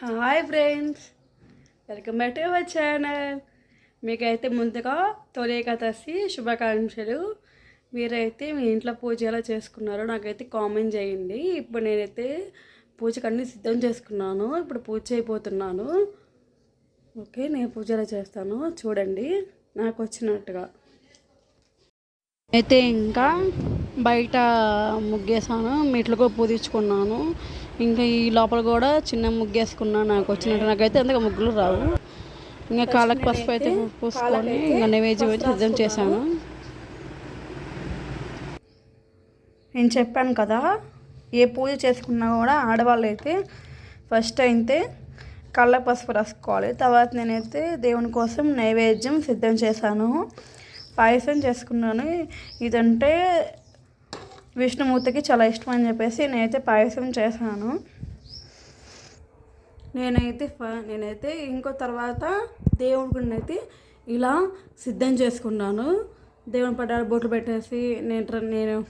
Hi friends. Welcome back to our channel. మీకైతే ముందుగా తొలి కథసి శుభాకాంక్షలు. మీరైతే మీ ఇంట్లో పూజ ఎలా చేసుకున్నారో నాకైతే కామెంట్ చేయండి. ఇప్పుడు నేనైతే పూజకు అన్నీ సిద్ధం చేసుకున్నాను. ఇప్పుడు పూజ అయిపోతున్నాను. ఓకే నేను పూజ ఎలా చేస్తాను చూడండి. నాకు వచ్చినట్టుగా. అయితే ఇంకా బయట ముగ్గేసాను మెట్లుగా పూజించుకున్నాను. ఇంకా ఈ లోపల కూడా చిన్న ముగ్గేసుకున్నాను నాకు వచ్చినట్టు నాకైతే అందుకే ముగ్గులు రావు. ఇంకా కాళ్ళకి పసుపు అయితే పూసుకొని ఇంకా నైవేద్యం అయితే సిద్ధం చేశాను. నేను చెప్పాను కదా ఏ పూజ చేసుకున్నా కూడా ఆడవాళ్ళు అయితే ఫస్ట్ అయితే కళ్ళ పసుపు రాసుకోవాలి. తర్వాత నేనైతే దేవుని కోసం నైవేద్యం సిద్ధం చేశాను. పాయసం చేసుకున్నాను. ఇదంటే విష్ణుమూర్తికి చాలా ఇష్టం అని చెప్పేసి నేనైతే పాయసం చేశాను. నేనైతే ఫ- నేనైతే ఇంకో తర్వాత దేవుడి అయితే ఇలా సిద్ధం చేసుకున్నాను. దేవుని పడ్డాడు బొట్లు పెట్టేసి నేను నేను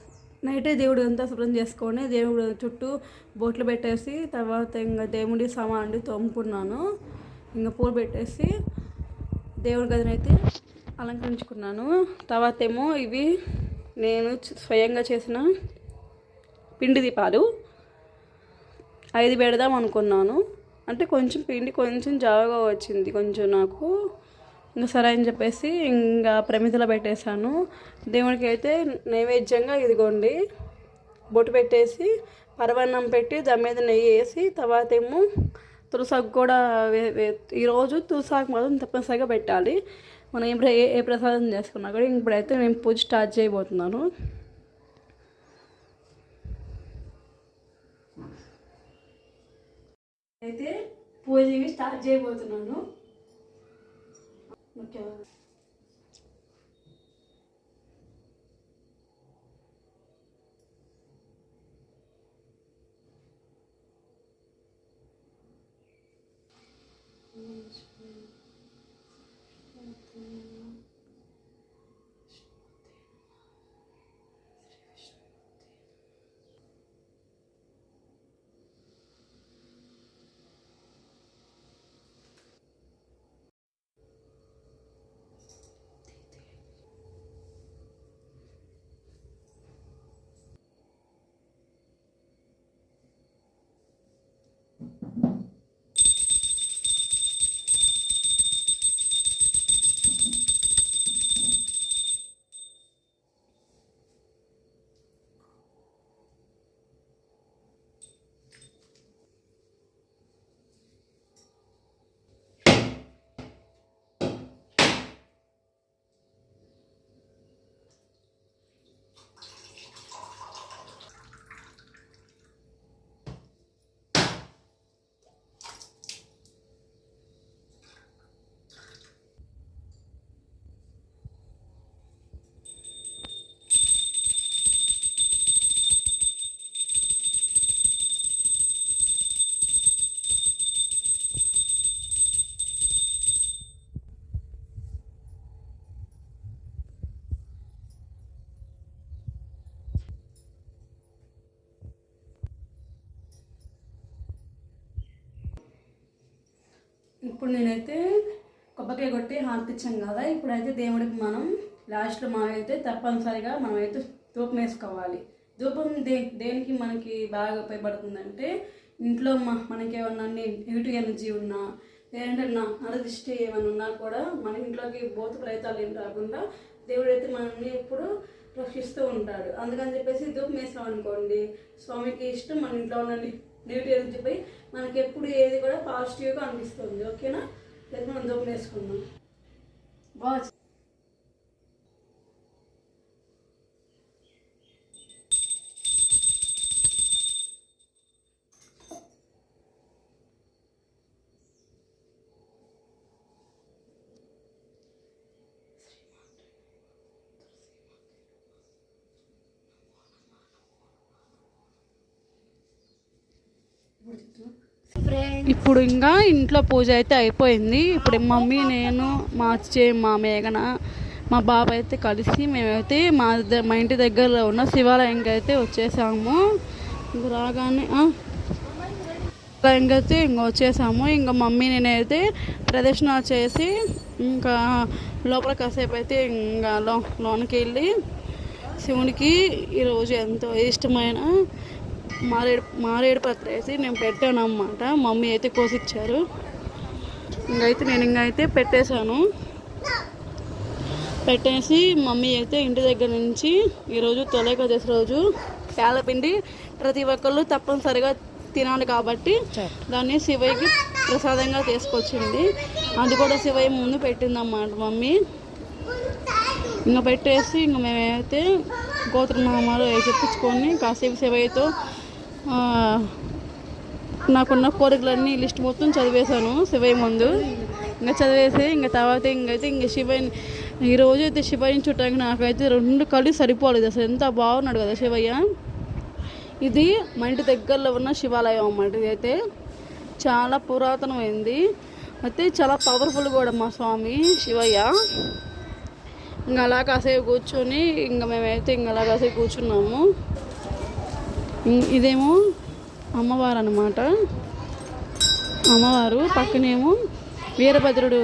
నైటే దేవుడు అంతా శుభ్రం చేసుకొని దేవుడు చుట్టూ బొట్లు పెట్టేసి తర్వాత ఇంకా దేవుడి సామాన్లు తోముకున్నాను. ఇంకా పూలు పెట్టేసి దేవుడి గదినైతే అలంకరించుకున్నాను. తర్వాత ఏమో ఇవి నేను స్వయంగా చేసిన పిండి దీపాలు. ఐదు పెడదాం అనుకున్నాను. అంటే కొంచెం పిండి కొంచెం జావగా వచ్చింది. కొంచెం నాకు ఇంకా సరే అని చెప్పేసి ఇంకా ప్రమిదలో పెట్టేశాను. దేవుడికి అయితే నైవేద్యంగా ఇదిగోండి. బొట్టు పెట్టేసి పరవన్నం పెట్టి దాని మీద నెయ్యి వేసి తర్వాత ఏమో తులసాకు కూడా ఈరోజు తులసాకు మాత్రం తప్పనిసరిగా పెట్టాలి. మనం ఏ ఏ ఏ ప్రసాదం చేసుకున్నా కూడా ఇప్పుడైతే నేను పూజ స్టార్ట్ చేయబోతున్నాను. అయితే పూజకి స్టార్ట్ చేయబోతున్నాను. Okay Mm-hmm. ఇప్పుడు నేనైతే కొబ్బరికాయ కొట్టి హారతి కదా ఇప్పుడైతే దేవుడికి మనం లాస్ట్లో మనమైతే తప్పనిసరిగా మనమైతే ధూపం వేసుకోవాలి. ధూపం దే దేనికి మనకి బాగా ఉపయోగపడుతుందంటే ఇంట్లో మనకి ఏమన్నా నెగిటివ్ ఎనర్జీ ఉన్నా లేదంటే నా నరదిష్టి ఏమైనా ఉన్నా కూడా మన ఇంట్లోకి భూత ప్రయత్నాలు ఏం రాకుండా దేవుడైతే మనల్ని ఎప్పుడు రక్షిస్తూ ఉంటాడు. అందుకని చెప్పేసి ధూపం వేసాం అనుకోండి స్వామికి ఇష్టం మన ఇంట్లో ఉన్న నెగిటివ్ ఎనర్జీ పోయి మనకి ఎప్పుడు ఏది కూడా పాజిటివ్గా అనిపిస్తుంది. ఓకేనా లేదు మనం దొంగ వేసుకుందాం. బాగా ఇప్పుడు ఇంకా ఇంట్లో పూజ అయితే అయిపోయింది. ఇప్పుడు మమ్మీ నేను మా చే మా మేఘన మా బాబాయ్ అయితే కలిసి మేమైతే మా మా ఇంటి దగ్గరలో ఉన్న శివాలయంకి అయితే వచ్చేసాము. రాగానే ఆ, ఇంకైతే ఇంకా వచ్చేసాము. ఇంకా మమ్మీ నేనైతే ప్రదక్షిణ చేసి ఇంకా లోపల కాసేపు అయితే ఇంకా లో లోనికి వెళ్ళి శివునికి ఈరోజు ఎంతో ఇష్టమైన మారేడు మారేడు పత్ర వేసి నేను పెట్టాను అన్నమాట మమ్మీ అయితే కోసిచ్చారు. ఇంకైతే నేను ఇంకైతే పెట్టేశాను. పెట్టేసి మమ్మీ అయితే ఇంటి దగ్గర నుంచి ఈరోజు తొలేకదేశ రోజు పేలపిండి ప్రతి ఒక్కళ్ళు తప్పనిసరిగా తినాలి కాబట్టి దాన్ని శివయ్యకి ప్రసాదంగా తీసుకొచ్చింది. అది కూడా శివయ్య ముందు పెట్టిందన్నమాట మమ్మీ. ఇంకా పెట్టేసి ఇంకా మేమైతే గోత్రనామాలు చెప్పించుకొని కాసేపు శివయ్యతో నాకున్న కోరికలన్నీ లిస్ట్ మొత్తం చదివేశాను శివయ్య ముందు. ఇంకా చదివేసి ఇంకా తర్వాత ఇంకైతే ఇంక శివయ్య ఈ రోజు అయితే శివయ్యని చుట్టానికి నాకైతే రెండు కళ్ళు సరిపోలేదు. అసలు ఎంత బాగున్నాడు కదా శివయ్య. ఇది మా ఇంటి దగ్గరలో ఉన్న శివాలయం అన్నమాట ఇది అయితే చాలా పురాతనమైంది. అయితే చాలా పవర్ఫుల్ కూడా మా స్వామి శివయ్య. ఇంకా అలా కాసేపు కూర్చొని ఇంకా మేమైతే ఇంకా అలా కాసేపు కూర్చున్నాము. ఇదేమో అమ్మవారు అనమాట అమ్మవారు పక్కనేమో వీరభద్రుడు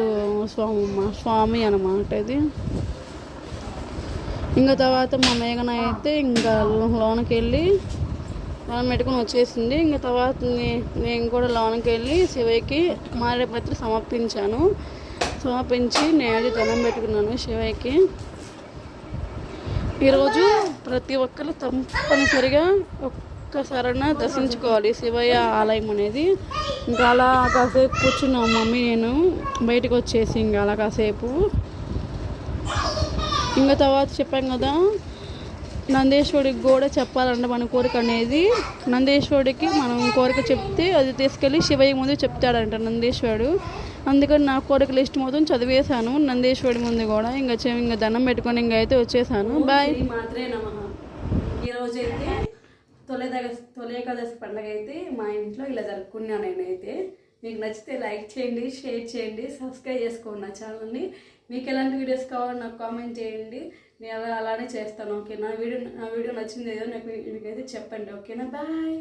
స్వామి స్వామి అనమాట ఇది. ఇంకా తర్వాత మా మేఘన అయితే ఇంకా లోనకి వెళ్ళి లోన పెట్టుకుని వచ్చేసింది. ఇంకా తర్వాత నేను కూడా లోనకి వెళ్ళి శివయ్యకి మారేపత్రి సమర్పించాను. సమర్పించి నేను దండం పెట్టుకున్నాను శివయ్యకి. ఈరోజు ప్రతి ఒక్కరు తప్పనిసరిగా ఒక్కసారైనా దర్శించుకోవాలి. శివయ్య ఆలయం అనేది. ఇంకా అలా కాసేపు కూర్చున్నాం మమ్మీ నేను. బయటకు వచ్చేసి ఇంకా అలా కాసేపు. ఇంకా తర్వాత చెప్పాం కదా నందేశ్వరుడికి కూడా చెప్పాలంట మన కోరిక అనేది. నందేశ్వరుడికి మనం కోరిక చెప్తే అది తీసుకెళ్ళి శివయ్య ముందు చెప్తాడంట నందేశ్వరుడు. అందుకని నా కోరిక లిస్ట్ మొత్తం చదివేశాను నందేశ్వరుడి ముందు కూడా. ఇంకా ఇంకా దండం పెట్టుకొని ఇంకా అయితే వచ్చేసాను. బాయ్. మాత్రే నమ. ఈరోజు అయితే తొలేదగ తొలేకాదశి పండుగ అయితే మా ఇంట్లో ఇలా జరుపుకున్నాను నేనైతే. మీకు నచ్చితే లైక్ చేయండి షేర్ చేయండి సబ్స్క్రైబ్ చేసుకోండి నా ఛానల్ని. మీకు ఎలాంటి వీడియోస్ కావాలో నాకు కామెంట్ చేయండి. నేను అలా అలానే చేస్తాను ఓకే నా వీడియో నా వీడియో నచ్చింది ఏదో నాకు మీకైతే చెప్పండి ఓకేనా? బాయ్!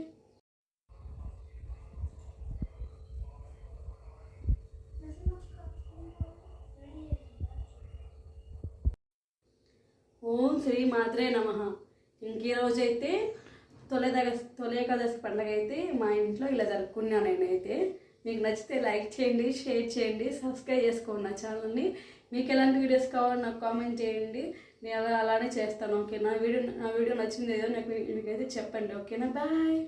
ఓం శ్రీ మాత్రే నమ. ఇంకే రోజైతే రోజు తొలేకాదశి పండుగ అయితే మా ఇంట్లో ఇలా జరుపుకున్నాను నేనైతే. మీకు నచ్చితే లైక్ చేయండి షేర్ చేయండి సబ్స్క్రైబ్ చేసుకోండి నా ఛానల్ని. మీకు ఎలాంటి వీడియోస్ కావాలో నాకు కామెంట్ చేయండి. నేను అలా అలానే చేస్తాను ఓకే నా వీడియో నా వీడియో నచ్చింది ఏదో నాకు మీకైతే చెప్పండి ఓకేనా? బాయ్!